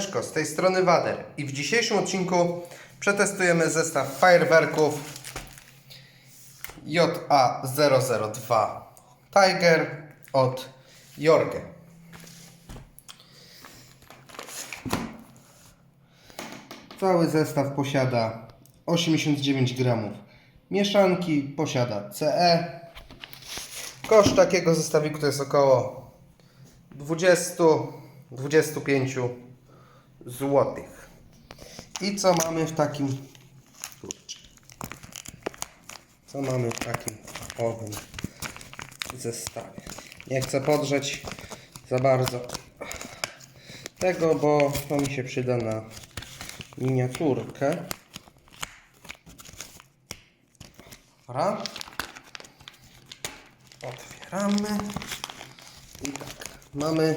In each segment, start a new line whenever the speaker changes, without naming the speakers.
Z tej strony Wader i w dzisiejszym odcinku przetestujemy zestaw fajerwerków JA002 Tiger od Jorge. Cały zestaw posiada 89 gramów mieszanki, posiada CE. Koszt takiego zestawiku to jest około 20-25 złotych. I co mamy w takim co mamy w takim owym zestawie? Nie chcę podrzeć za bardzo tego, bo to mi się przyda na miniaturkę. Dobra. Otwieramy. I tak. Mamy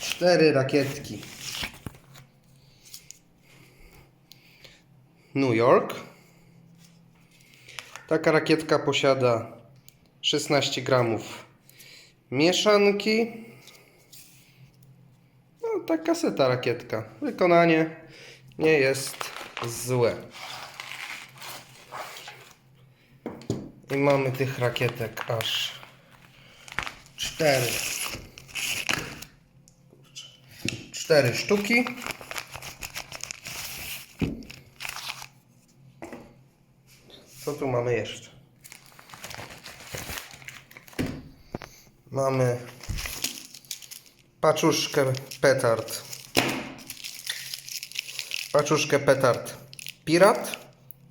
cztery rakietki. New York. Taka rakietka posiada 16 gramów mieszanki. No, ta kaseta rakietka. Wykonanie nie jest złe. I mamy tych rakietek aż cztery. Kurczę. Cztery sztuki. Co tu mamy jeszcze? Mamy paczuszkę petard. Paczuszkę petard Pirat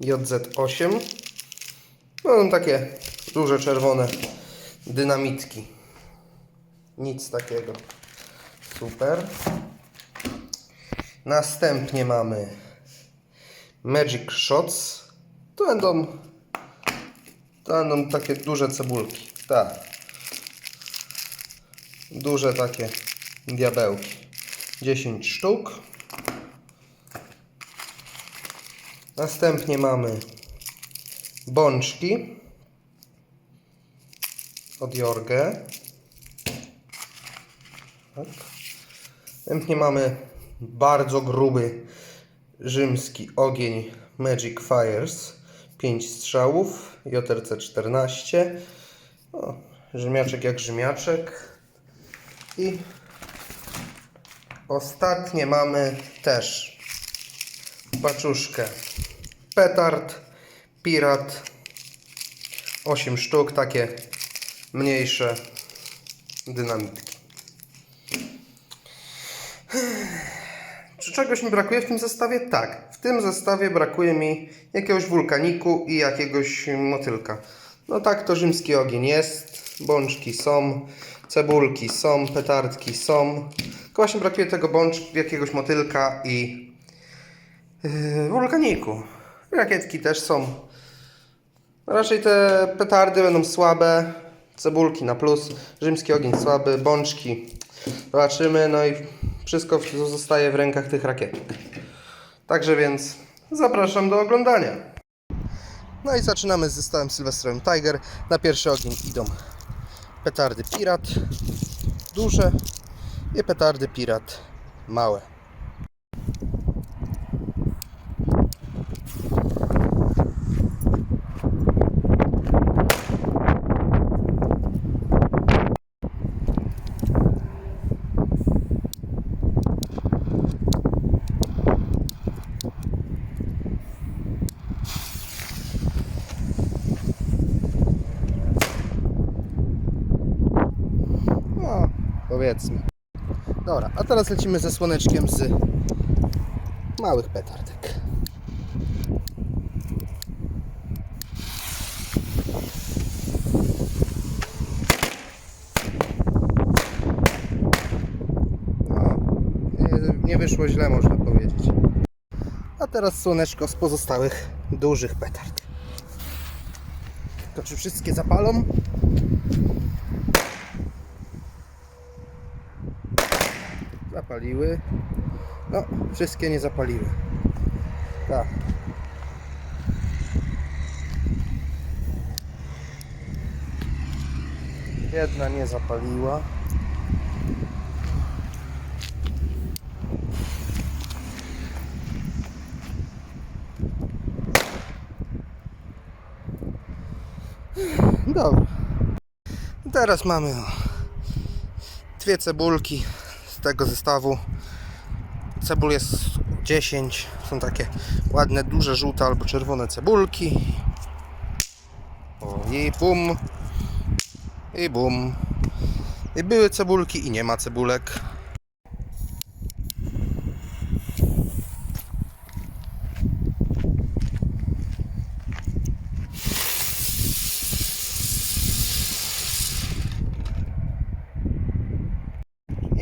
JZ8. No takie duże czerwone dynamitki. Nic takiego. Super. Następnie mamy Magic Shots. To będą, będą takie duże cebulki. Tak. Duże takie diabełki. 10 sztuk. Następnie mamy bączki od Jorge. Tak. Następnie mamy bardzo gruby rzymski ogień Magic Fires. 5 strzałów, JRC 14. O, Rzymiaczek jak Rzymiaczek. I ostatnie mamy też paczuszkę petard, pirat 8 sztuk, takie mniejsze dynamitki. Czegoś mi brakuje w tym zestawie? Tak. W tym zestawie brakuje mi jakiegoś wulkaniku i jakiegoś motylka. No tak, to rzymski ogień jest, bączki są, cebulki są, petardki są. Tylko właśnie brakuje tego bącz, jakiegoś motylka i yy, wulkaniku. Rakietki też są. Raczej te petardy będą słabe, cebulki na plus, rzymski ogień słaby, bączki zobaczymy, no i wszystko zostaje w rękach tych rakietek. Także więc zapraszam do oglądania. No i zaczynamy z zestawem sylwestrowym Tiger. Na pierwszy ogień idą petardy Pirat duże i petardy Pirat małe. No, powiedzmy. Dobra, a teraz lecimy ze słoneczkiem z małych petardek. No, nie, nie wyszło źle, można powiedzieć. A teraz słoneczko z pozostałych dużych petard. To czy wszystkie zapalą? zapaliły. No, wszystkie nie zapaliły. Tak. Jedna nie zapaliła. Dobra. Teraz mamy dwie cebulki z tego zestawu. Cebul jest 10. Są takie ładne, duże, żółte albo czerwone cebulki. O, i bum. I bum. I były cebulki i nie ma cebulek.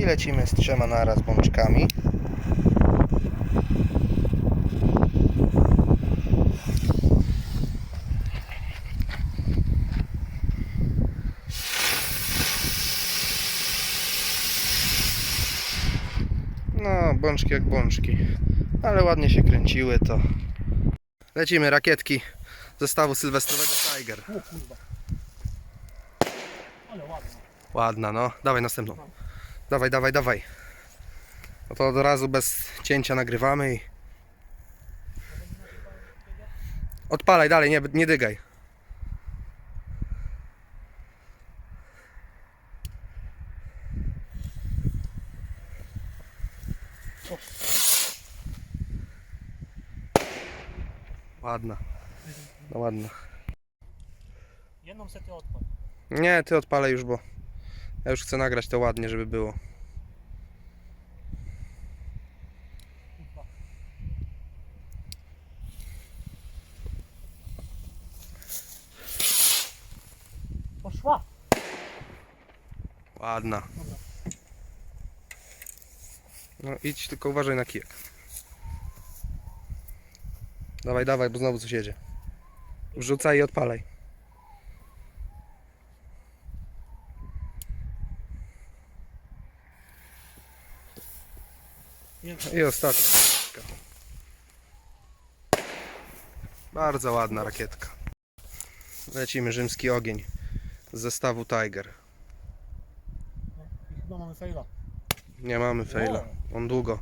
I lecimy z trzema naraz bączkami. No, bączki jak bączki. Ale ładnie się kręciły to. Lecimy rakietki zestawu sylwestrowego Tiger. Ładna, no. Dawaj następną. Dawaj, dawaj, dawaj. No to od razu bez cięcia nagrywamy i... Odpalaj dalej, nie, nie dygaj. Ładna. No ładna.
Jedną setę odpad.
Nie, ty odpalaj już, bo ja już chcę nagrać to ładnie, żeby było.
Poszła.
Ładna. No idź, tylko uważaj na kijek. Dawaj, dawaj, bo znowu coś jedzie. Wrzucaj i odpalaj. I ostatnia. Bardzo ładna rakietka. Lecimy rzymski ogień z zestawu Tiger.
i chyba mamy faila.
Nie mamy faila. On długo.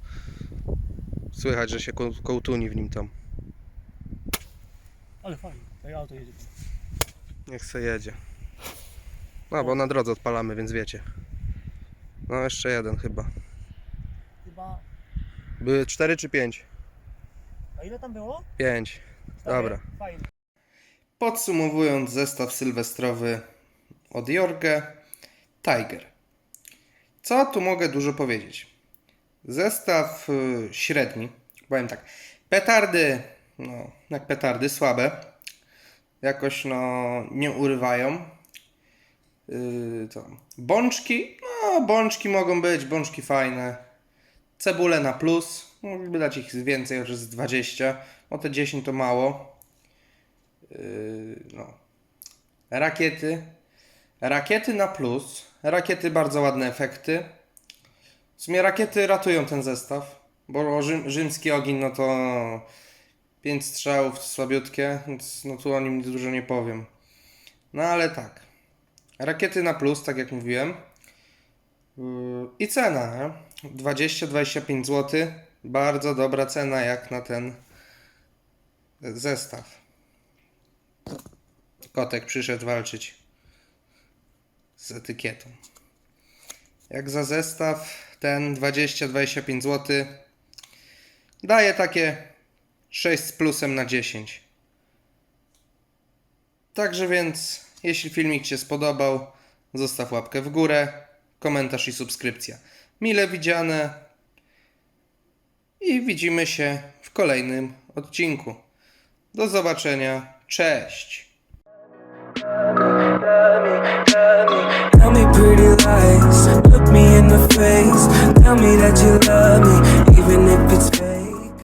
Słychać, że się ko- kołtuni w nim tam.
Ale fajnie. To auto jedzie.
Niech se jedzie. No bo na drodze odpalamy, więc wiecie. No jeszcze jeden chyba.
Chyba...
Były 4 czy 5?
A ile tam było?
5. Dobra.
Fajnie.
Podsumowując zestaw sylwestrowy od Jorge, Tiger. Co tu mogę dużo powiedzieć? Zestaw y, średni. Powiem tak. Petardy, no, jak petardy, słabe. Jakoś, no, nie urywają. Yy, to. Bączki, no, bączki mogą być, bączki fajne. Cebule na plus. Mogliby dać ich więcej, chociaż z 20. O te 10 to mało. Yy, no. Rakiety. Rakiety na plus. Rakiety bardzo ładne efekty. W sumie rakiety ratują ten zestaw, bo rzym, rzymski ogień no to 5 strzałów słabiutkie, więc no tu o nim dużo nie powiem. No ale tak. Rakiety na plus, tak jak mówiłem. Yy, I cena, nie? 20-25 zł. Bardzo dobra cena jak na ten zestaw. Kotek przyszedł walczyć z etykietą. Jak za zestaw ten 20-25 zł daje takie 6 z plusem na 10. Także więc, jeśli filmik Ci się spodobał, zostaw łapkę w górę, komentarz i subskrypcja. Mile widziane i widzimy się w kolejnym odcinku. Do zobaczenia. Cześć.
Tell me that you love me, even if it's